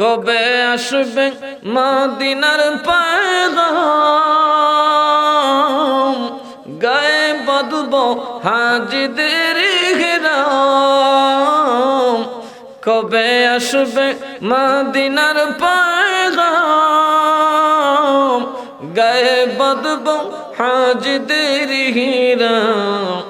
কবে আসবে মদিনার পায়গাম? গায়ে বদব হাজিদের ঘেরাম কবে আসবে মদিনার পায়গাম? গায়ে বদব হাজিদের ঘেরাম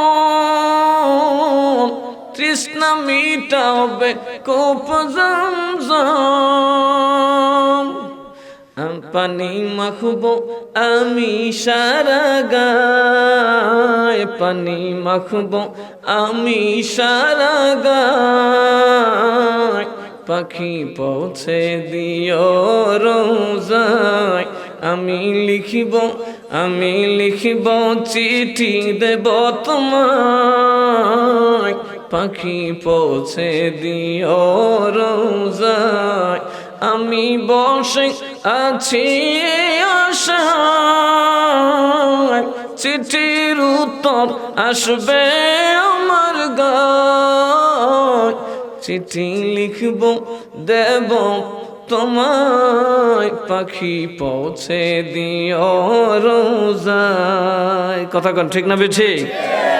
তৃষ্ণা মিটাবে কোপ জমজম। পানি মাখব, আমি সারা গায়। পানি মাখব, আমি সারা গায়। পাখি পৌঁছে দিও রোজায়। আমি লিখিব আমি লিখিব, চিঠি দেব তোমায়। পাখি পৌঁছে দিও রোজায়। আমি বসে আছি আশায়। চিঠির উত্তর আসবে আমার গায়। চিঠি লিখব, দেব তোমায়। পাখি পৌঁছে দিও রোজায়। কথা কন, ঠিক না বেঠিক?